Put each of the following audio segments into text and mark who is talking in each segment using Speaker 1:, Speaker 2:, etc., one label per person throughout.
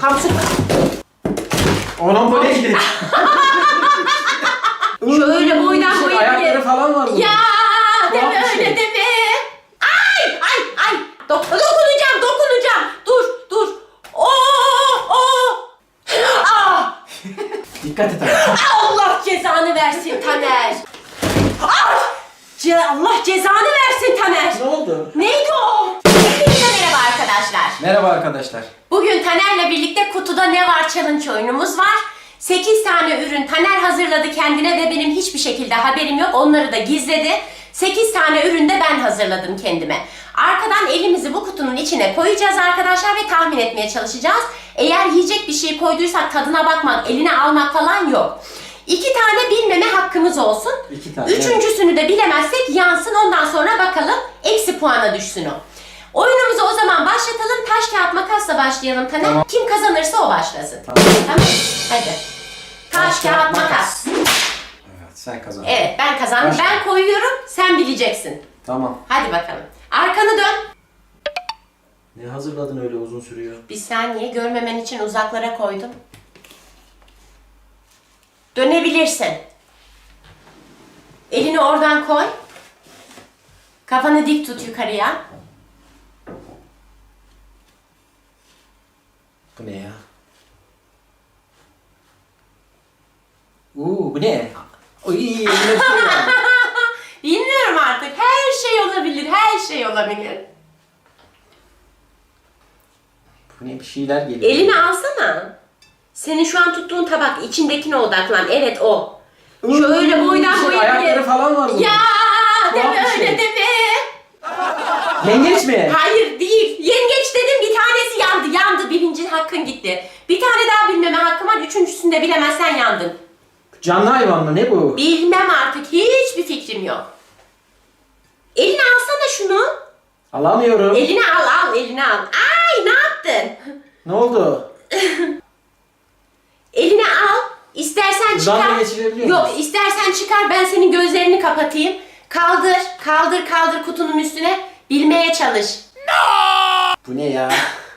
Speaker 1: Su.
Speaker 2: Onun bu neydi?
Speaker 1: Şöyle boydan
Speaker 2: Şey,
Speaker 1: boya
Speaker 2: Ayakları
Speaker 1: bile.
Speaker 2: falan var bunun.
Speaker 1: Ya deme
Speaker 2: Tuhaf bir
Speaker 1: öyle
Speaker 2: şey.
Speaker 1: deme. Ay ay ay. Dok dokunacağım dokunacağım. Dur dur. Oo oo. Ah.
Speaker 2: Dikkat et ama.
Speaker 1: Allah cezanı versin Taner. Ah! Ce Allah cezanı versin Taner.
Speaker 2: ne oldu?
Speaker 1: Neydi o? Hepinize merhaba arkadaşlar.
Speaker 2: Merhaba arkadaşlar.
Speaker 1: Var challenge oyunumuz var. 8 tane ürün Taner hazırladı kendine ve benim hiçbir şekilde haberim yok. Onları da gizledi. 8 tane ürün de ben hazırladım kendime. Arkadan elimizi bu kutunun içine koyacağız arkadaşlar ve tahmin etmeye çalışacağız. Eğer yiyecek bir şey koyduysak tadına bakmak, eline almak falan yok. İki tane bilmeme hakkımız olsun.
Speaker 2: İki tane,
Speaker 1: Üçüncüsünü de bilemezsek yansın ondan sonra bakalım eksi puana düşsün o. Oyunumuzu o zaman başlatalım. Taş kağıt makasla başlayalım Taner.
Speaker 2: Tamam.
Speaker 1: Kim kazanırsa o başlasın.
Speaker 2: Tamam.
Speaker 1: Tamam. Hadi. Taş, kağıt, makas.
Speaker 2: Evet sen kazandın.
Speaker 1: Evet ben kazandım.
Speaker 2: Başla.
Speaker 1: Ben koyuyorum. Sen bileceksin.
Speaker 2: Tamam.
Speaker 1: Hadi bakalım. Arkanı dön.
Speaker 2: Ne hazırladın öyle uzun sürüyor?
Speaker 1: Bir saniye görmemen için uzaklara koydum. Dönebilirsin. Elini oradan koy. Kafanı dik tut yukarıya.
Speaker 2: Bu ne ya? Uuu bu ne? Oy, şey var.
Speaker 1: Bilmiyorum artık. Her şey olabilir. Her şey olabilir.
Speaker 2: Bu ne bir şeyler geliyor.
Speaker 1: Elini alsana. Senin şu an tuttuğun tabak içindekine odaklan. Evet o. Şöyle boydan
Speaker 2: Şey,
Speaker 1: boya
Speaker 2: Ayakları falan var bunun.
Speaker 1: Ya deme
Speaker 2: Tuhaf bir
Speaker 1: öyle
Speaker 2: şey.
Speaker 1: deme.
Speaker 2: Yengeç mi?
Speaker 1: Hayır değil. Tanesi yandı. Birinci hakkın gitti. Bir tane daha bilmeme hakkım var. Üçüncüsünü de bilemezsen yandın.
Speaker 2: Canlı hayvan mı? Ne bu?
Speaker 1: Bilmem artık. Hiçbir fikrim yok. Eline alsana şunu.
Speaker 2: Alamıyorum.
Speaker 1: Eline al al. Eline al. Ay ne yaptın?
Speaker 2: Ne oldu?
Speaker 1: Eline al. İstersen
Speaker 2: Buradan
Speaker 1: çıkar.
Speaker 2: da geçirebiliyor
Speaker 1: Yok
Speaker 2: muyuz?
Speaker 1: istersen çıkar ben senin gözlerini kapatayım. Kaldır, kaldır, kaldır kutunun üstüne. Bilmeye çalış.
Speaker 2: Bu ne ya?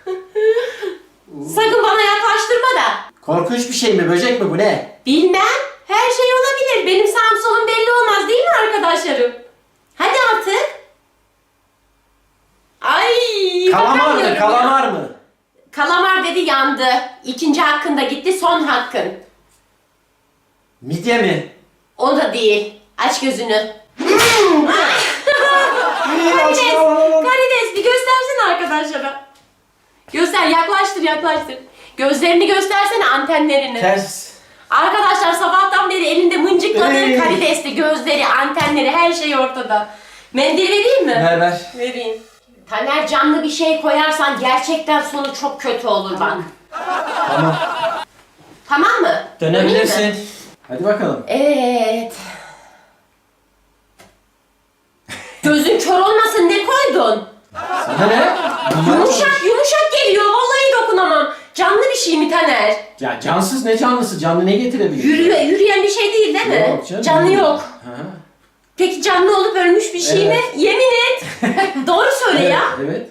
Speaker 1: Sakın bana yaklaştırma da.
Speaker 2: Korkunç bir şey mi? Böcek mi bu ne?
Speaker 1: Bilmem. Her şey olabilir. Benim sağım solum belli olmaz değil mi arkadaşlarım? Hadi artık. Ay
Speaker 2: Kalamar mı?
Speaker 1: ya.
Speaker 2: Kalamar mı?
Speaker 1: Kalamar dedi yandı. İkinci hakkın da gitti. Son hakkın.
Speaker 2: Midye mi?
Speaker 1: O da değil. Aç gözünü.
Speaker 2: İyi,
Speaker 1: Karides. Karides bir göstersene arkadaşlara. Göster yaklaştır yaklaştır. Gözlerini göstersene antenlerini.
Speaker 2: Ters.
Speaker 1: Arkadaşlar sabahtan beri elinde mıncıkladığı
Speaker 2: Ey.
Speaker 1: karidesli gözleri, antenleri her şey ortada. Mendil vereyim mi?
Speaker 2: Ver ver.
Speaker 1: Vereyim. Taner canlı bir şey koyarsan gerçekten sonu çok kötü olur bak.
Speaker 2: Tamam.
Speaker 1: Tamam mı? Döneyim mi?
Speaker 2: Dönebilirsin. Hadi bakalım.
Speaker 1: Evet. Gözün kör olmasın ne koydun?
Speaker 2: Ne?
Speaker 1: Yumuşak yumuşak geliyor vallahi dokunamam. Canlı bir şey mi Taner?
Speaker 2: Ya cansız ne canlısı? Canlı ne getirebilir?
Speaker 1: Yürüyor, yürüyen bir şey değil değil mi?
Speaker 2: Yok canım.
Speaker 1: Canlı yok.
Speaker 2: Ha.
Speaker 1: Peki canlı olup ölmüş bir şey mi?
Speaker 2: Evet.
Speaker 1: Yemin et. Doğru söyle
Speaker 2: Evet,
Speaker 1: ya.
Speaker 2: evet.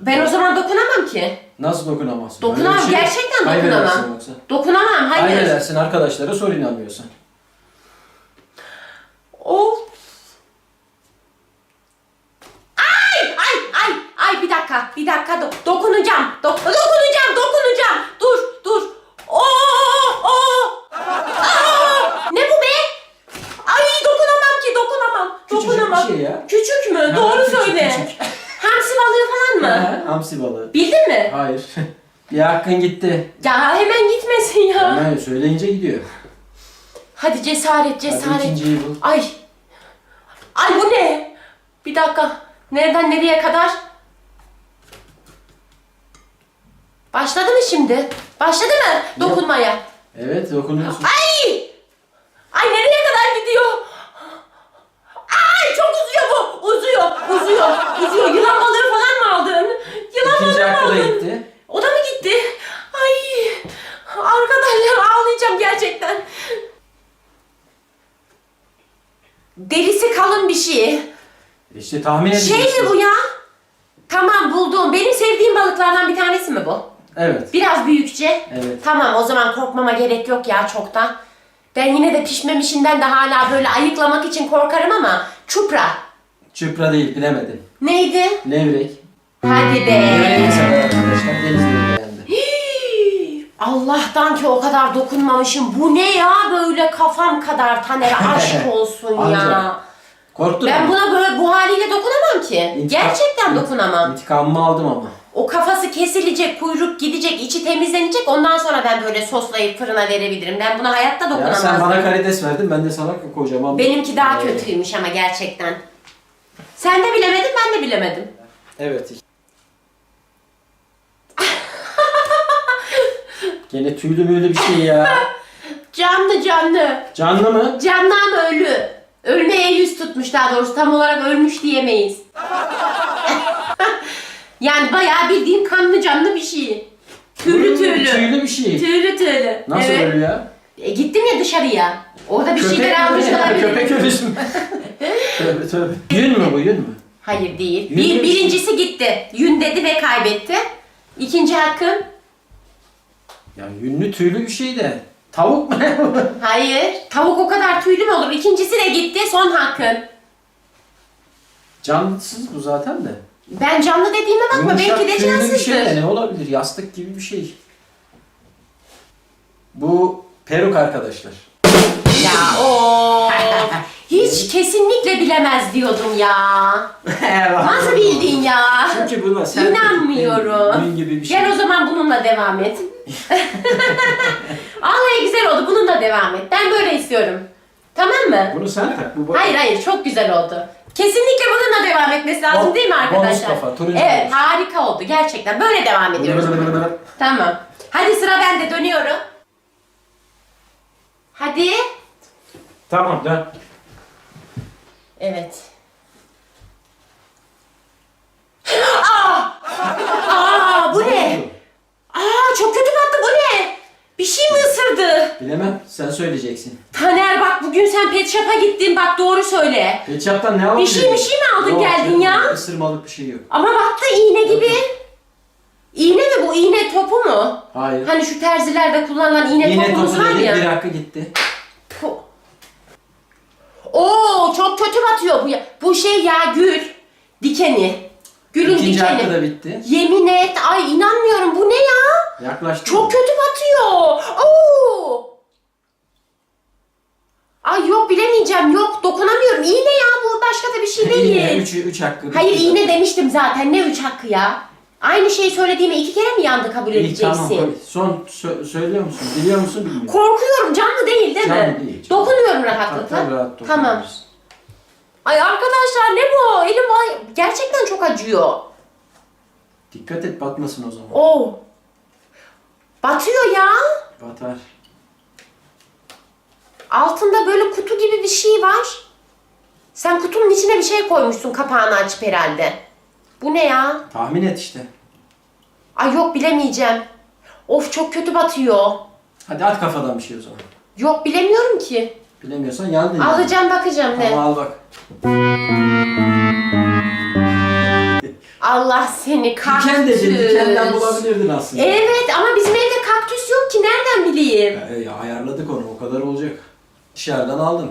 Speaker 1: Ben o zaman dokunamam ki.
Speaker 2: Nasıl dokunamazsın?
Speaker 1: Dokunamam,
Speaker 2: bir şey-
Speaker 1: gerçekten
Speaker 2: Kaybedersin
Speaker 1: dokunamam.
Speaker 2: yoksa.
Speaker 1: Dokunamam hayır.
Speaker 2: Kaybedersin arkadaşlara sor inanmıyorsan.
Speaker 1: Of. Ay ay ay bir dakika bir dakika Do- dokunacağım. Do- dokunacağım dokunacağım. Dur dur. Oo oo. Aa, ne bu be? Ay dokunamam ki dokunamam.
Speaker 2: Küçücük
Speaker 1: dokunamam.
Speaker 2: bir şey ya.
Speaker 1: Küçük mü?
Speaker 2: Ha,
Speaker 1: Doğru
Speaker 2: küçük,
Speaker 1: söyle.
Speaker 2: küçük.
Speaker 1: Hamsi balığı falan mı?
Speaker 2: Ha, hamsi balığı.
Speaker 1: Bildin mi?
Speaker 2: Hayır. bir hakkın gitti.
Speaker 1: Ya hemen gitmesin ya.
Speaker 2: Hemen söyleyince gidiyor.
Speaker 1: Hadi cesaret
Speaker 2: Hadi
Speaker 1: cesaret.
Speaker 2: ikinciyi bul.
Speaker 1: Ay. Ay bu ne? Bir dakika. Nereden nereye kadar? Başladı mı şimdi? Başladı mı dokunmaya?
Speaker 2: Evet dokunuyorsun.
Speaker 1: Ay! Ay nereye kadar gidiyor? Ay çok uzuyor bu. Uzuyor, uzuyor, uzuyor. Yılan balığı falan mı aldın? Yılan
Speaker 2: İkinci
Speaker 1: balığı mı
Speaker 2: hakkı da
Speaker 1: aldın?
Speaker 2: gitti.
Speaker 1: O da mı gitti? Ay! Arkadaşlar ağlayacağım gerçekten. Derisi kalın bir şey.
Speaker 2: İşte tahmin edeceksin.
Speaker 1: Şey mi bu ya? Tamam buldum. Benim sevdiğim balıklardan bir tanesi mi bu?
Speaker 2: Evet.
Speaker 1: Biraz büyükçe.
Speaker 2: Evet.
Speaker 1: Tamam o zaman korkmama gerek yok ya çoktan. Ben yine de pişmemişinden de hala böyle ayıklamak için korkarım ama çupra.
Speaker 2: Çupra değil bilemedim.
Speaker 1: Neydi?
Speaker 2: Levrek.
Speaker 1: Hadi be.
Speaker 2: Arkadaşlar. Beğendi.
Speaker 1: Hii, Allah'tan ki o kadar dokunmamışım. Bu ne ya böyle kafam kadar Taner aşk olsun ya.
Speaker 2: Ancak. Korktun
Speaker 1: Ben
Speaker 2: mu?
Speaker 1: buna böyle bu haliyle dokunamam ki.
Speaker 2: İntikam-
Speaker 1: Gerçekten dokunamam.
Speaker 2: İntikamımı aldım ama.
Speaker 1: O kafası kesilecek, kuyruk gidecek, içi temizlenecek. Ondan sonra ben böyle soslayıp fırına verebilirim. Ben buna hayatta
Speaker 2: Ya
Speaker 1: dokunamazdım.
Speaker 2: sen bana karides verdin ben de sana kocaman.
Speaker 1: Benimki daha
Speaker 2: Evet.
Speaker 1: kötüymüş ama gerçekten. Sen de bilemedin, ben de bilemedim.
Speaker 2: Evet. Gene tüylü müylü bir şey ya.
Speaker 1: Canlı canlı.
Speaker 2: Canlı mı?
Speaker 1: Canlı ama ölü. Ölmeye yüz tutmuş daha doğrusu. Tam olarak ölmüş diyemeyiz. yani bayağı bildiğin kanlı canlı bir şey. Tüylü tüylü.
Speaker 2: Tüylü bir şey.
Speaker 1: Tüylü tüylü.
Speaker 2: Nasıl
Speaker 1: evet.
Speaker 2: ölü ya?
Speaker 1: E, gittim ya dışarıya. Orada bir şeyler
Speaker 2: mi?
Speaker 1: almış olabilirim.
Speaker 2: Köpek ölüsü mü? tövbe tövbe. Yün mü bu yün mü?
Speaker 1: Hayır değil.
Speaker 2: Yün
Speaker 1: Bir,
Speaker 2: demiş.
Speaker 1: birincisi gitti. Yün dedi ve kaybetti. İkinci hakkın.
Speaker 2: Ya yünlü tüylü bir şey de. Tavuk mu?
Speaker 1: Hayır. Tavuk o kadar tüylü mü olur? İkincisi de gitti. Son hakkın.
Speaker 2: Cansız bu zaten de.
Speaker 1: Ben canlı dediğime bakma.
Speaker 2: Yumuşak
Speaker 1: belki de
Speaker 2: tüylü bir
Speaker 1: cansızdır.
Speaker 2: şey de ne olabilir? Yastık gibi bir şey. Bu peruk arkadaşlar.
Speaker 1: Ya o Hiç kesinlikle bilemez diyordum ya. Nasıl bildin ya?
Speaker 2: Çünkü buna sen
Speaker 1: İnanmıyorum.
Speaker 2: Yün gibi bir şey.
Speaker 1: Gel o zaman bununla devam et. Vallahi güzel oldu. Bununla devam et. Ben böyle istiyorum. Tamam mı?
Speaker 2: Bunu sen tak. Bu bak.
Speaker 1: Hayır hayır çok güzel oldu. Kesinlikle bununla devam etmesi lazım
Speaker 2: Bon-
Speaker 1: değil mi
Speaker 2: bonus
Speaker 1: arkadaşlar?
Speaker 2: kafa, turuncu
Speaker 1: evet
Speaker 2: bonus.
Speaker 1: harika oldu gerçekten. Böyle devam ediyoruz. tamam. Hadi sıra bende dönüyorum. Hadi.
Speaker 2: tamam dön.
Speaker 1: Evet. Aa! Aa bu ne? Aa çok kötü battı bu ne? Bir şey mi ısırdı?
Speaker 2: Bilemem. Sen söyleyeceksin.
Speaker 1: Taner bugün sen pet shop'a gittin bak doğru söyle.
Speaker 2: Ketçaptan ne aldın?
Speaker 1: Bir şey bir şey mi aldın
Speaker 2: Yok,
Speaker 1: geldin
Speaker 2: canım,
Speaker 1: ya?
Speaker 2: Isırmalık bir şey yok.
Speaker 1: Ama battı iğne gibi. İğne mi bu? İğne topu mu?
Speaker 2: Hayır.
Speaker 1: Hani şu terzilerde kullanılan iğne
Speaker 2: Yine
Speaker 1: topumuz
Speaker 2: topu
Speaker 1: var
Speaker 2: dedi,
Speaker 1: ya.
Speaker 2: bir hakkı gitti.
Speaker 1: Puh. Oo çok kötü batıyor bu ya. Bu şey ya gül. Dikeni. Gülün
Speaker 2: İkinci
Speaker 1: dikeni.
Speaker 2: hakkı da bitti.
Speaker 1: Yemin et. Ay inanmıyorum. Bu ne ya?
Speaker 2: Yaklaştı.
Speaker 1: Çok kötü Şey,
Speaker 2: 3'ü 3 hakkı.
Speaker 1: Hayır iğne demiştim zaten. Ne üç hakkı ya? Aynı şeyi söylediğime iki kere mi yandı kabul
Speaker 2: İyi,
Speaker 1: edeceksin?
Speaker 2: tamam. Son sö- söylüyor musun? Biliyor musun bilmiyorum.
Speaker 1: Korkuyorum. Canlı değil değil mi?
Speaker 2: Canlı değil.
Speaker 1: Dokunuyorum rahatlıkla.
Speaker 2: Rahat
Speaker 1: Tamam. Ay arkadaşlar ne bu? Elim ay gerçekten çok acıyor.
Speaker 2: Dikkat et batmasın o zaman.
Speaker 1: Oo. Batıyor ya.
Speaker 2: Batar.
Speaker 1: Altında böyle kutu gibi bir şey var. Sen kutunun içine bir şey koymuşsun kapağını açıp herhalde. Bu ne ya?
Speaker 2: Tahmin et işte.
Speaker 1: Ay yok bilemeyeceğim. Of çok kötü batıyor.
Speaker 2: Hadi at kafadan bir şey o zaman.
Speaker 1: Yok bilemiyorum ki.
Speaker 2: Bilemiyorsan yandın. yani.
Speaker 1: Alacağım bakacağım ne.
Speaker 2: Tamam al bak.
Speaker 1: Allah seni kaktüs.
Speaker 2: Diken dedin. Dikenden bulabilirdin aslında.
Speaker 1: Evet ama bizim evde kaktüs yok ki nereden bileyim?
Speaker 2: Ya, ya, ayarladık onu. O kadar olacak. Dışarıdan aldın.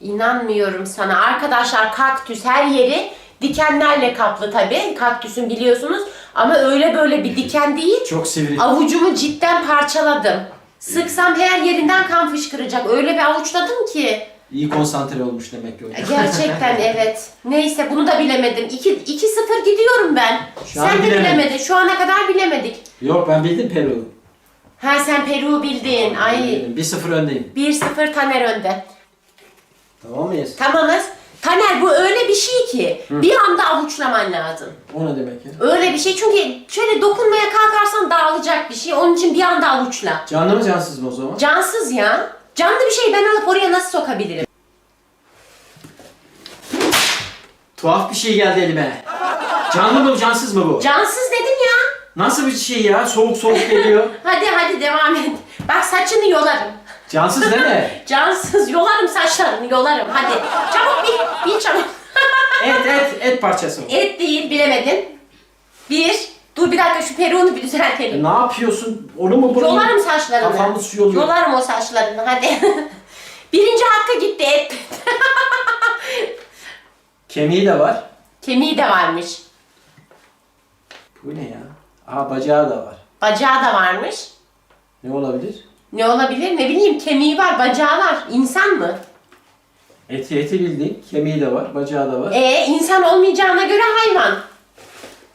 Speaker 1: İnanmıyorum sana. Arkadaşlar kaktüs her yeri dikenlerle kaplı tabii. Kaktüsün biliyorsunuz. Ama öyle böyle bir diken değil.
Speaker 2: Çok sivri.
Speaker 1: Avucumu cidden parçaladım. Sıksam her yerinden kan fışkıracak. Öyle bir avuçladım ki.
Speaker 2: İyi konsantre olmuş demek ki o.
Speaker 1: Gerçekten evet. Neyse bunu da bilemedim. 2-0 gidiyorum ben.
Speaker 2: Şu an
Speaker 1: sen de
Speaker 2: bilemedim.
Speaker 1: bilemedin. Şu ana kadar bilemedik.
Speaker 2: Yok ben bildim Peru.
Speaker 1: Ha sen Peru bildin. Ay
Speaker 2: Bildim. 1-0 öndeyim.
Speaker 1: 1-0 Taner önde.
Speaker 2: Tamam mıyız?
Speaker 1: Tamamız. Taner bu öyle bir şey ki bir anda avuçlaman lazım.
Speaker 2: O ne demek ya?
Speaker 1: Öyle bir şey çünkü şöyle dokunmaya kalkarsan dağılacak bir şey. Onun için bir anda avuçla.
Speaker 2: Canlı mı cansız mı o zaman?
Speaker 1: Cansız ya. Canlı bir şey ben alıp oraya nasıl sokabilirim?
Speaker 2: Tuhaf bir şey geldi elime. Canlı mı cansız mı bu?
Speaker 1: Cansız dedim ya.
Speaker 2: Nasıl bir şey ya? Soğuk soğuk geliyor.
Speaker 1: Hadi hadi devam et. Bak saçını yolarım.
Speaker 2: Cansız değil mi?
Speaker 1: Cansız yolarım saçlarını yolarım. Hadi çabuk bil. Bil çabuk.
Speaker 2: Et et et parçası.
Speaker 1: Et değil bilemedin. Bir. Dur bir dakika şu peruğunu bir
Speaker 2: E,
Speaker 1: düzeltelim.
Speaker 2: ne yapıyorsun? Onu mu bunu mu?
Speaker 1: Yolarım saçlarını.
Speaker 2: Kafamız şu yoluyor.
Speaker 1: Yolarım o saçlarını hadi. Birinci hakkı gitti hep.
Speaker 2: Kemiği de var.
Speaker 1: Kemiği de varmış.
Speaker 2: Bu ne ya? Aha bacağı da var.
Speaker 1: Bacağı da varmış.
Speaker 2: Ne olabilir?
Speaker 1: Ne olabilir ne bileyim kemiği var bacağı var. İnsan mı?
Speaker 2: Eti eti bildiğin. Kemiği de var. Bacağı da var.
Speaker 1: E insan olmayacağına göre hayvan.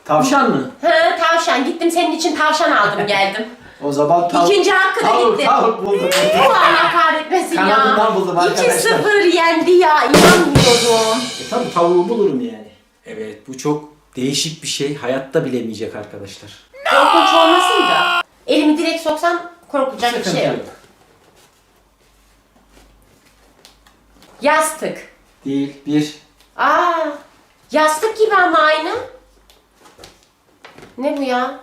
Speaker 2: Tavşan mı?
Speaker 1: Ha tavşan gittim senin için tavşan aldım geldim.
Speaker 2: O zaman tav
Speaker 1: İkinci hakkı da
Speaker 2: tavuk,
Speaker 1: gitti.
Speaker 2: Tavuk buldum.
Speaker 1: Allah kahretmesin ya.
Speaker 2: Kanadından buldum arkadaşlar.
Speaker 1: 2-0 yendi ya inanmıyorum.
Speaker 2: E tabi tavuğu bulurum yani. Evet bu çok değişik bir şey. Hayatta bilemeyecek arkadaşlar.
Speaker 1: Korkunç olmasın da. Elimi direkt soksam korkacak bir şey yok. Yastık.
Speaker 2: Değil. Bir.
Speaker 1: Aa, yastık gibi ama aynı. Ne bu ya?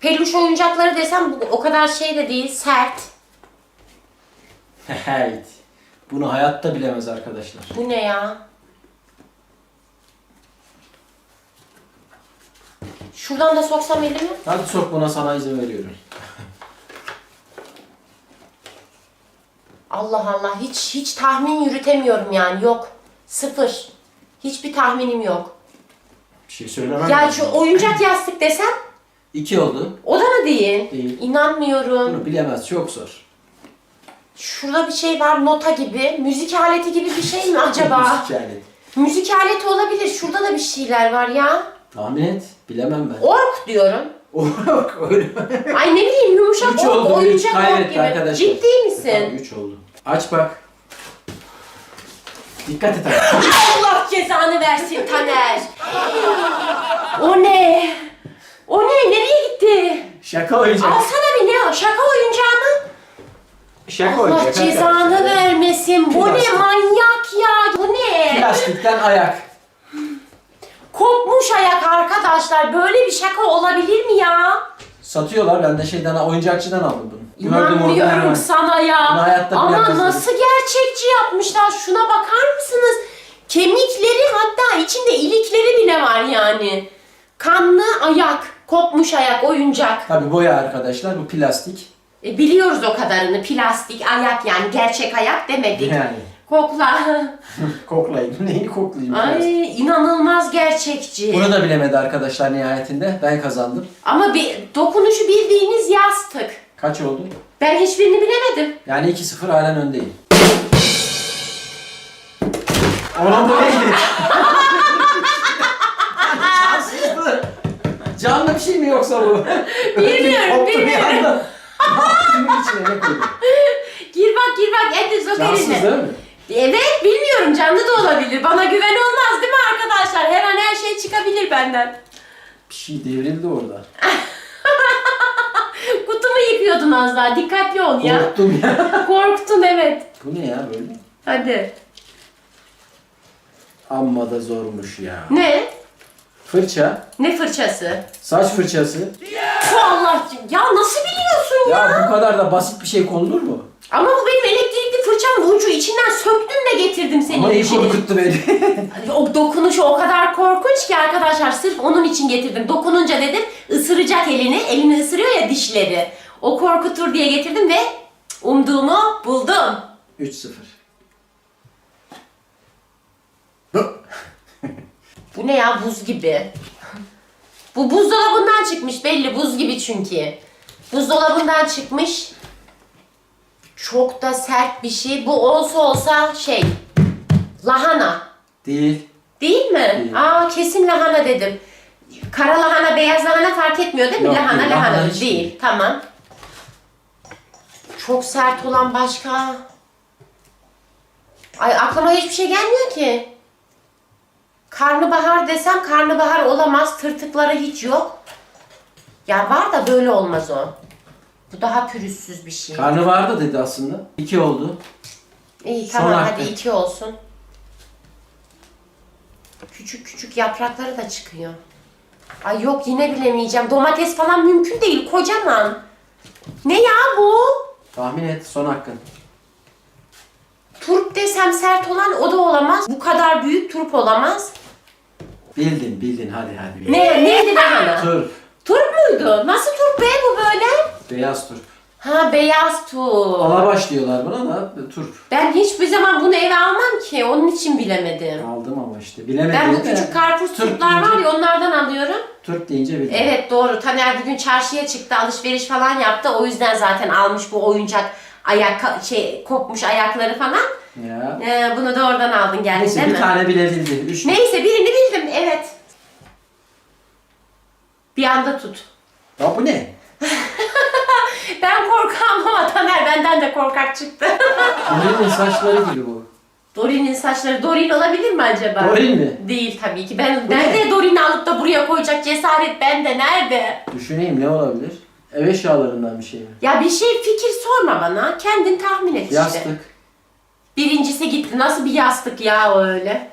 Speaker 1: Peluş oyuncakları desem bu o kadar şey de değil, sert.
Speaker 2: Evet. Bunu hayatta bilemez arkadaşlar.
Speaker 1: Bu ne ya? Şuradan da soksam elimi.
Speaker 2: Hadi sok buna sana izin veriyorum.
Speaker 1: Allah Allah hiç hiç tahmin yürütemiyorum yani yok. Sıfır. Hiçbir tahminim yok.
Speaker 2: Bir şey söylemem
Speaker 1: Ya
Speaker 2: lazım.
Speaker 1: şu oyuncak yastık desem
Speaker 2: İki oldu.
Speaker 1: o da mı değil?
Speaker 2: Değil.
Speaker 1: İnanmıyorum.
Speaker 2: Bunu bilemez. Çok zor.
Speaker 1: Şurada bir şey var nota gibi. Müzik aleti gibi bir şey mi acaba?
Speaker 2: Müzik yani.
Speaker 1: Müzik aleti olabilir. Şurada da bir şeyler var ya.
Speaker 2: Tahmin et. Bilemem ben.
Speaker 1: Ork diyorum.
Speaker 2: Yok öyle.
Speaker 1: Ay ne bileyim yumuşak
Speaker 2: Üç
Speaker 1: ork,
Speaker 2: oldu. Üç
Speaker 1: oyuncak ork
Speaker 2: kaybetti
Speaker 1: gibi.
Speaker 2: arkadaşlar.
Speaker 1: Ciddi
Speaker 2: Tamam,
Speaker 1: misin?
Speaker 2: üç oldu. Aç bak. Dikkat et abi.
Speaker 1: Allah cezanı versin Taner. o ne? O ne? Nereye gitti?
Speaker 2: Şaka oyuncak.
Speaker 1: Alsana bir ne o? Şaka oyuncağı mı?
Speaker 2: Şaka
Speaker 1: Allah
Speaker 2: oyuncak.
Speaker 1: cezanı vermesin. Bu ne
Speaker 2: Plastik.
Speaker 1: manyak ya? Bu ne?
Speaker 2: Plastikten ayak.
Speaker 1: Kopmuş ayak arkadaşlar. Böyle bir şaka olabilir mi ya?
Speaker 2: Satıyorlar. Ben de şeyden oyuncakçıdan aldım bunu.
Speaker 1: İnanmıyorum sana ya. Ama nasıl gerçekçi yapmışlar. Şuna bakar mısınız? Kemikleri hatta içinde ilikleri bile var yani. Kanlı ayak, kopmuş ayak, oyuncak.
Speaker 2: Tabi boya arkadaşlar. Bu plastik.
Speaker 1: E, biliyoruz o kadarını. Plastik ayak yani gerçek ayak demedik.
Speaker 2: Yani.
Speaker 1: Kokla.
Speaker 2: Koklayayım. Neyini koklayayım? plastik?
Speaker 1: Ay inanılmaz gerçekçi.
Speaker 2: Bunu da bilemedi arkadaşlar nihayetinde. Ben kazandım.
Speaker 1: Ama bir, dokunuşu bildiğiniz yastık.
Speaker 2: Kaç oldu?
Speaker 1: Ben hiçbirini bilemedim.
Speaker 2: Yani 2-0 halen öndeyim. Onun bu neydi? Şanssızdı. Canlı bir şey mi yoksa bu?
Speaker 1: Bilmiyorum,
Speaker 2: Koptu bir
Speaker 1: bilmiyorum.
Speaker 2: anda. Ne yaptın içine ne koydun?
Speaker 1: Gir bak gir bak Edis o
Speaker 2: Cansız değil mi?
Speaker 1: Evet bilmiyorum canlı da olabilir. Bana güven olmaz değil mi arkadaşlar? Her an her şey çıkabilir benden.
Speaker 2: Bir şey devrildi orada.
Speaker 1: Kutumu yıkıyordun az daha. Dikkatli ol ya.
Speaker 2: Korktum ya.
Speaker 1: Korktun evet.
Speaker 2: Bu ne ya böyle?
Speaker 1: Hadi.
Speaker 2: Amma da zormuş ya.
Speaker 1: Ne?
Speaker 2: Fırça,
Speaker 1: Ne fırçası?
Speaker 2: saç fırçası.
Speaker 1: Bu Allah ya nasıl biliyorsun ya?
Speaker 2: Ya bu kadar da basit bir şey konulur mu?
Speaker 1: Ama bu benim elektrikli fırçam ucu içinden söktüm de getirdim senin
Speaker 2: Ama iyi
Speaker 1: için.
Speaker 2: korkuttu beni.
Speaker 1: O dokunuşu o kadar korkunç ki arkadaşlar sırf onun için getirdim. Dokununca dedim ısıracak elini. Elini ısırıyor ya dişleri. O korkutur diye getirdim ve umduğumu buldum.
Speaker 2: 3-0.
Speaker 1: Bu ne ya buz gibi. Bu buzdolabından çıkmış belli buz gibi çünkü. Buzdolabından çıkmış. Çok da sert bir şey. Bu olsa olsa şey lahana.
Speaker 2: Değil.
Speaker 1: Değil mi?
Speaker 2: Değil.
Speaker 1: Aa kesin lahana dedim. Kara lahana, beyaz lahana fark etmiyor değil mi?
Speaker 2: Yok,
Speaker 1: lahana,
Speaker 2: değil.
Speaker 1: lahana,
Speaker 2: Lahana hiç
Speaker 1: değil.
Speaker 2: değil.
Speaker 1: Tamam. Çok sert olan başka. Ay aklıma hiçbir şey gelmiyor ki. Karnabahar desem karnabahar olamaz. Tırtıkları hiç yok. Ya var da böyle olmaz o. Bu daha pürüzsüz bir şey.
Speaker 2: Karnı da dedi aslında. 2 oldu.
Speaker 1: İyi
Speaker 2: Son
Speaker 1: tamam
Speaker 2: hakkı.
Speaker 1: hadi iki olsun. Küçük küçük yaprakları da çıkıyor. Ay yok yine bilemeyeceğim. Domates falan mümkün değil kocaman. Ne ya bu?
Speaker 2: Tahmin et. Son hakkın.
Speaker 1: Turp desem sert olan o da olamaz. Bu kadar büyük turp olamaz.
Speaker 2: Bildin bildin hadi hadi.
Speaker 1: Ne neydi lahana?
Speaker 2: Turp.
Speaker 1: Turp muydu? Nasıl turp be bu böyle?
Speaker 2: Beyaz turp.
Speaker 1: Ha beyaz turp.
Speaker 2: Alabaş diyorlar buna da turp.
Speaker 1: Ben hiçbir zaman bunu eve almam ki. Onun için bilemedim.
Speaker 2: Aldım ama işte bilemedim
Speaker 1: Ben bu
Speaker 2: de
Speaker 1: küçük karpuz
Speaker 2: turp
Speaker 1: turplar var ya onlardan alıyorum.
Speaker 2: Turp deyince bildim.
Speaker 1: Evet doğru. Taner bugün çarşıya çıktı, alışveriş falan yaptı. O yüzden zaten almış bu oyuncak ayak şey kopmuş ayakları falan.
Speaker 2: Ya.
Speaker 1: Ee, bunu da oradan aldın geldin
Speaker 2: Neyse
Speaker 1: değil
Speaker 2: bir
Speaker 1: mi?
Speaker 2: tane bilebildi. Üç
Speaker 1: Neyse birini bildim. Evet. Bir anda tut.
Speaker 2: Ya bu ne?
Speaker 1: Ben korkam ama Taner benden de korkak çıktı.
Speaker 2: Dorinin saçları gibi bu.
Speaker 1: Dorin'in saçları Dorin olabilir mi acaba?
Speaker 2: Dorin mi?
Speaker 1: Değil tabii ki. Ben
Speaker 2: Bu
Speaker 1: nerede
Speaker 2: ne?
Speaker 1: Dorin'i alıp da buraya koyacak cesaret bende nerede?
Speaker 2: Düşüneyim ne olabilir? Ev eşyalarından bir şey mi?
Speaker 1: Ya bir şey fikir sorma bana. Kendin tahmin et işte.
Speaker 2: Yastık.
Speaker 1: Birincisi gitti. Nasıl bir yastık ya o öyle?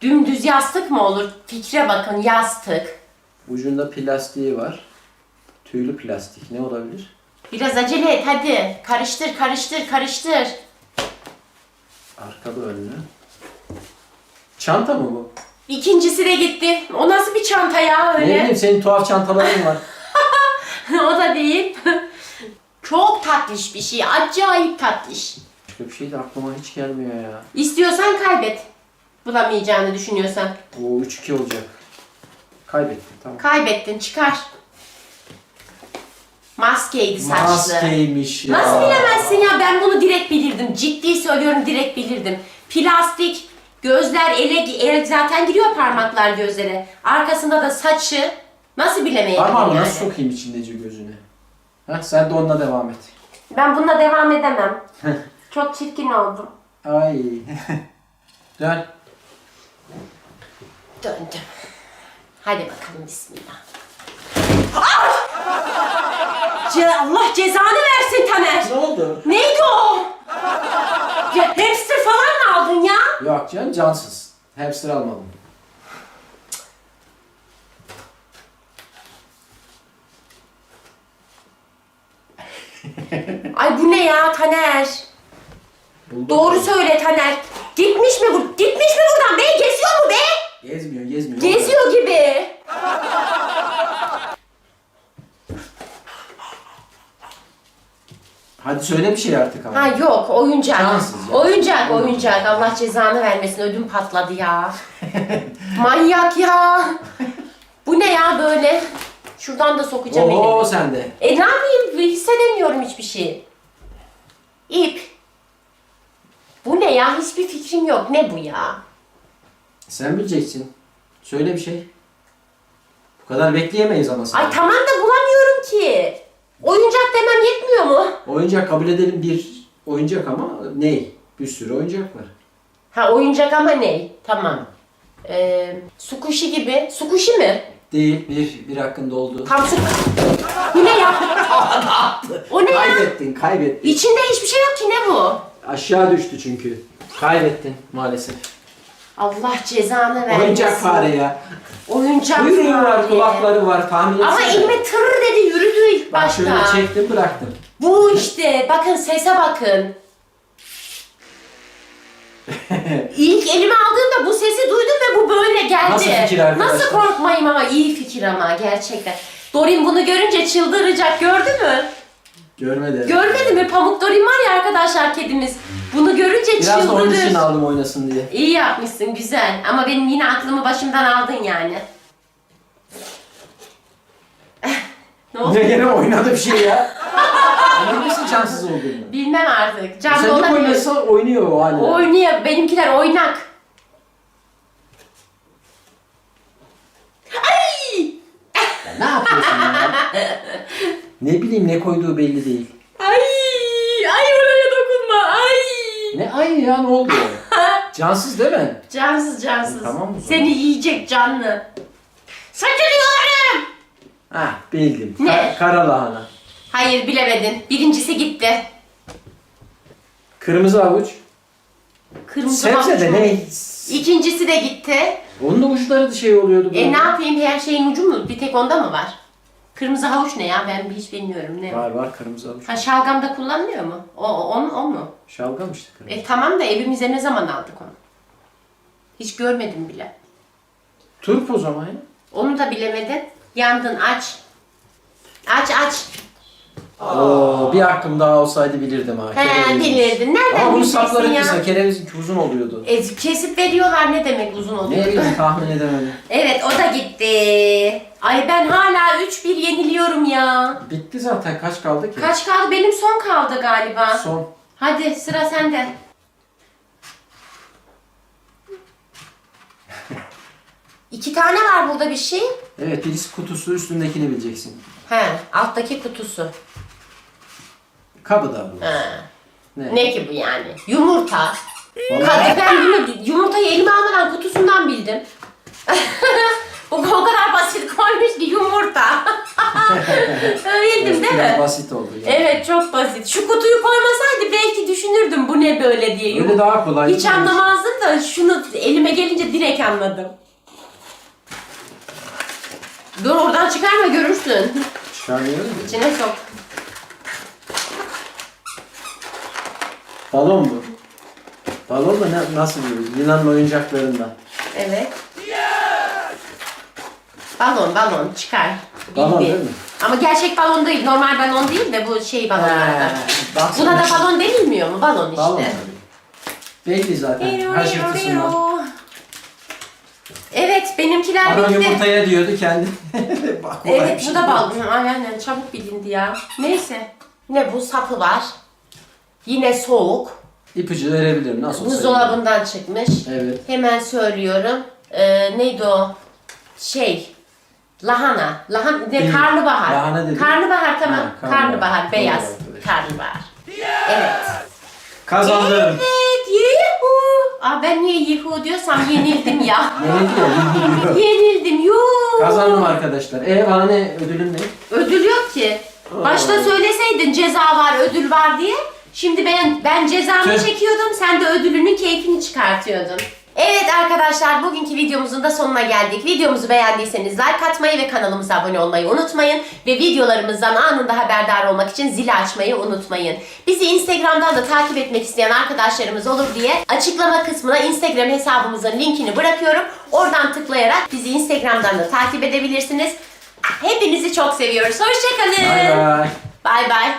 Speaker 1: Dümdüz yastık mı olur? Fikre bakın yastık.
Speaker 2: Ucunda plastiği var. Tüylü plastik ne olabilir?
Speaker 1: Biraz acele et hadi. Karıştır karıştır karıştır.
Speaker 2: Arkada önlü. Çanta mı bu?
Speaker 1: İkincisi de gitti. O nasıl bir çanta ya
Speaker 2: Ne
Speaker 1: öyle?
Speaker 2: bileyim senin tuhaf çantaların var.
Speaker 1: o da değil. Çok tatlış bir şey. Acayip tatlış.
Speaker 2: Başka bir şey de aklıma hiç gelmiyor ya.
Speaker 1: İstiyorsan kaybet. Bulamayacağını düşünüyorsan.
Speaker 2: O 3-2 olacak. Kaybettim tamam.
Speaker 1: Kaybettin çıkar. Maskeydi saçlı.
Speaker 2: Maskeymiş ya.
Speaker 1: Nasıl bilemezsin ya? Ben bunu direkt bilirdim. Ciddi söylüyorum direkt bilirdim. Plastik, gözler ele, el zaten giriyor parmaklar gözlere. Arkasında da saçı. Nasıl bilemeydim
Speaker 2: Parmağımı
Speaker 1: yani?
Speaker 2: nasıl sokayım içindeci gözüne? Heh, sen de onunla devam et.
Speaker 1: Ben bununla devam edemem. Çok çirkin oldum.
Speaker 2: Ay. Dön.
Speaker 1: Döndüm. Hadi bakalım bismillah. Ay! Ce- Allah cezanı versin Taner.
Speaker 2: Ne oldu?
Speaker 1: Neydi o? Ya hamster falan mı aldın ya?
Speaker 2: Yok canım cansız. Hamster almadım.
Speaker 1: Ay bu ne ya Taner?
Speaker 2: Buldum.
Speaker 1: Doğru söyle Taner. Gitmiş mi bu? Gitmiş mi buradan be? Geziyor mu be?
Speaker 2: Gezmiyor gezmiyor.
Speaker 1: Geziyor gibi.
Speaker 2: Hadi söyle bir şey artık ama.
Speaker 1: Ha yok oyuncak.
Speaker 2: Şanssız ya.
Speaker 1: Oyuncak oyuncak. Allah cezanı vermesin ödüm patladı ya. Manyak ya. Bu ne ya böyle? Şuradan da sokacağım elimi.
Speaker 2: Oo sen de.
Speaker 1: E ne yapayım? Hissedemiyorum hiçbir şey. İp. Bu ne ya? Hiçbir fikrim yok. Ne bu ya?
Speaker 2: Sen bileceksin. Söyle bir şey. Bu kadar bekleyemeyiz ama sana.
Speaker 1: Ay tamam da bulamıyorum ki. Oyuncak demem yetmiyor mu?
Speaker 2: Oyuncak kabul edelim bir oyuncak ama ney? Bir sürü oyuncak var.
Speaker 1: Ha oyuncak ama ne? Tamam. Ee, sukuşi gibi. Sukuşi mi?
Speaker 2: Değil bir bir hakkında oldu.
Speaker 1: Tam su... Bu ne ya? o ne ya?
Speaker 2: Kaybettin kaybettin.
Speaker 1: İçinde hiçbir şey yok ki ne bu?
Speaker 2: Aşağı düştü çünkü. Kaybettin maalesef.
Speaker 1: Allah cezanı vermesin.
Speaker 2: Oyuncak fare ya.
Speaker 1: Oyuncak
Speaker 2: Kuyruğu var,
Speaker 1: fare.
Speaker 2: kulakları var. Tahmin etsene.
Speaker 1: Ama elime tır dedi yürüdü ilk
Speaker 2: Bak
Speaker 1: başta.
Speaker 2: şöyle çektim bıraktım.
Speaker 1: Bu işte. Bakın sese bakın. İlk elime aldığımda bu sesi duydum ve bu böyle geldi.
Speaker 2: Nasıl fikir arkadaşlar?
Speaker 1: Nasıl korkmayayım ama iyi fikir ama gerçekten. Dorin bunu görünce çıldıracak gördü mü?
Speaker 2: Görmedi.
Speaker 1: Görmedi mi? Pamuk Dorin var ya arkadaşlar kedimiz. Bunu görünce
Speaker 2: Biraz da onun için aldım oynasın diye.
Speaker 1: İyi yapmışsın güzel ama benim yine aklımı başımdan aldın yani. ne oldu?
Speaker 2: Ne gene oynadı bir şey ya. Emin misin şanssız olduğunu?
Speaker 1: Bilmem artık. Canlı
Speaker 2: Sen de
Speaker 1: olabilir.
Speaker 2: oynasa oynuyor o halde.
Speaker 1: Oynuyor. Benimkiler oynak. Ay!
Speaker 2: Ya ne yapıyorsun ya? Ne bileyim ne koyduğu belli değil.
Speaker 1: Ay! Ay oraya dokunma. Ay!
Speaker 2: Ne ay ya ne oldu? Cansız değil mi?
Speaker 1: Cansız cansız.
Speaker 2: Tamam o zaman.
Speaker 1: Seni yiyecek canlı. Saçılıyorum.
Speaker 2: Ha bildim.
Speaker 1: Ne?
Speaker 2: Ka- kara lahana.
Speaker 1: Hayır bilemedin. Birincisi gitti.
Speaker 2: Kırmızı avuç.
Speaker 1: Kırmızı
Speaker 2: Sebze de ne?
Speaker 1: İkincisi de gitti.
Speaker 2: Onun da uçları da şey oluyordu.
Speaker 1: E ne yapayım her şeyin ucu mu? Bir tek onda mı var? Kırmızı havuç ne ya? Ben hiç bilmiyorum ne.
Speaker 2: Var var kırmızı avuç.
Speaker 1: Ha şalgamda kullanılıyor mu? O, o, o, o mu?
Speaker 2: Şalgam işte kırmızı.
Speaker 1: E tamam da evimize ne zaman aldık onu? Hiç görmedim bile.
Speaker 2: Turp o zaman ya.
Speaker 1: Onu da bilemedin. Yandın aç. Aç aç.
Speaker 2: Oo, bir hakkım daha olsaydı bilirdim ha.
Speaker 1: He
Speaker 2: Kerevizmiş.
Speaker 1: bilirdin. Nereden
Speaker 2: Ama bunun
Speaker 1: bileceksin ya?
Speaker 2: kısa, kerevizin uzun oluyordu.
Speaker 1: E, kesip veriyorlar ne demek uzun oluyor.
Speaker 2: Ne bileyim tahmin edemedim.
Speaker 1: Evet o da gitti. Ay ben hala 3-1 yeniliyorum ya.
Speaker 2: Bitti zaten kaç kaldı ki?
Speaker 1: Kaç kaldı? Benim son kaldı galiba.
Speaker 2: Son.
Speaker 1: Hadi sıra sende. İki tane var burada bir şey.
Speaker 2: Evet birisi kutusu üstündekini bileceksin.
Speaker 1: He, alttaki kutusu.
Speaker 2: Kabı da bu. Ne?
Speaker 1: Ne ki bu yani? Yumurta.
Speaker 2: Vallahi-
Speaker 1: ben bunu yumurtayı elime almadan kutusundan bildim. bu o kadar basit koymuş ki yumurta. Bildim değil
Speaker 2: Biraz
Speaker 1: mi?
Speaker 2: basit oldu. ya.
Speaker 1: Evet çok basit. Şu kutuyu koymasaydı belki düşünürdüm bu ne böyle diye.
Speaker 2: Öyle daha kolay.
Speaker 1: Hiç anlamazdım da şunu elime gelince direkt anladım. Dur oradan çıkarma görürsün.
Speaker 2: Çıkarmıyorum.
Speaker 1: İçine sok.
Speaker 2: Balon bu. Balon da ne, nasıl böyle? Yılanın oyuncaklarından.
Speaker 1: Evet. Balon balon çıkar.
Speaker 2: Balon
Speaker 1: Bildi.
Speaker 2: değil mi?
Speaker 1: Ama gerçek balon değil. Normal balon değil de bu şey balonlardan.
Speaker 2: He.
Speaker 1: Buna da balon denilmiyor mu? Balon işte.
Speaker 2: Balon tabii. Belli zaten. Her şırtısından.
Speaker 1: Evet benimkiler
Speaker 2: Adam
Speaker 1: bitti.
Speaker 2: yumurtaya diyordu kendi. Bak, kolay bir
Speaker 1: Evet
Speaker 2: şey
Speaker 1: bu da
Speaker 2: değil.
Speaker 1: balon. Aynen çabuk bilindi ya. Neyse. Ne bu sapı var. Yine soğuk.
Speaker 2: İpucu verebilirim nasıl olsa.
Speaker 1: Buzdolabından çıkmış.
Speaker 2: Evet.
Speaker 1: Hemen söylüyorum. Ee, neydi o? Şey. Lahana. Lahan ne
Speaker 2: Değil.
Speaker 1: karnabahar.
Speaker 2: Lahana dedim.
Speaker 1: Karnabahar tamam.
Speaker 2: Ha,
Speaker 1: karnabahar.
Speaker 2: karnabahar.
Speaker 1: beyaz. Karnabahar. Evet.
Speaker 2: Kazandım.
Speaker 1: Evet. Yuhu. Aa ben niye yuhu diyorsam yenildim ya.
Speaker 2: Ya.
Speaker 1: yenildim. Yuhu.
Speaker 2: Kazandım arkadaşlar. E bana ne ödülüm ne?
Speaker 1: Ödül yok ki. Başta söyleseydin ceza var, ödül var diye. Şimdi ben ben cezamı
Speaker 2: Tüh.
Speaker 1: çekiyordum, sen de ödülünün keyfini çıkartıyordun. Evet arkadaşlar bugünkü videomuzun da sonuna geldik. Videomuzu beğendiyseniz like atmayı ve kanalımıza abone olmayı unutmayın. Ve videolarımızdan anında haberdar olmak için zili açmayı unutmayın. Bizi Instagram'dan da takip etmek isteyen arkadaşlarımız olur diye açıklama kısmına Instagram hesabımızın linkini bırakıyorum. Oradan tıklayarak bizi Instagram'dan da takip edebilirsiniz. Hepinizi çok seviyoruz. Hoşçakalın.
Speaker 2: Bay bay.
Speaker 1: Bay bay.